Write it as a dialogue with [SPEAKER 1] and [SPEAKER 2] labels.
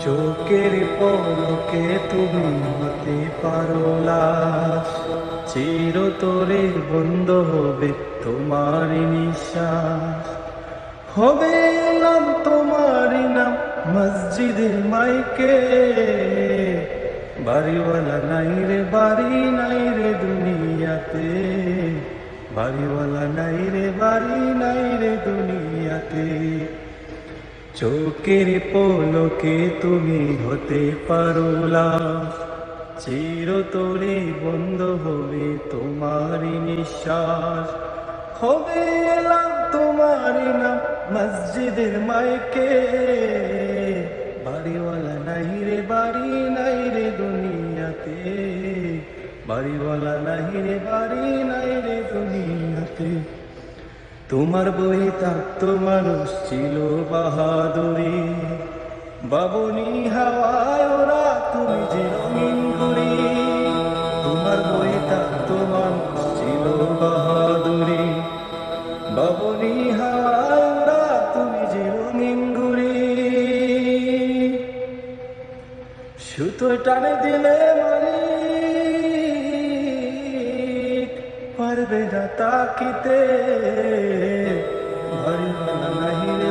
[SPEAKER 1] চোখের পলকে তুমি হতে পারো লাশ চিরতরে বন্ধ হবে তোমার নিঃশ্বাস। হবে নাম তোমার নাম মসজিদের মাইকে। বাড়িওয়ালা নাই রে, বাড়ি নাই রে দুনিয়াতে। বাড়িওয়ালা নাই রে, বাড়ি নাই রে দুনিয়াতে। চোখের পলকে তুমি হতে পারো লাশ চিরতরে বন্ধ হবে তোমার নিঃশ্বাস। হবে এলাম তোমার নাম মসজিদের মাইকে। বাড়িওয়ালা নাই রে, বাড়ি নাই রে দুনিয়াতে। বাড়িওয়ালা নাই রে, বাড়ি নাই রে দুনিয়াতে। তোমার বই থাকতো মানুষ ছিল বাহাদুরি বাবনি হাওয়ায় ওরা, তুমি যে রঙিন ঘুরি তোমার বই থাকতো মানুষ ছিল বাহাদুরি। বাবনি হাওয়ায় ওরা, তুমি যে রঙিন ঘুরি সুতো টানে দিলে মারি পারবে না তাকিতে। বাড়িওয়ালা নাই রে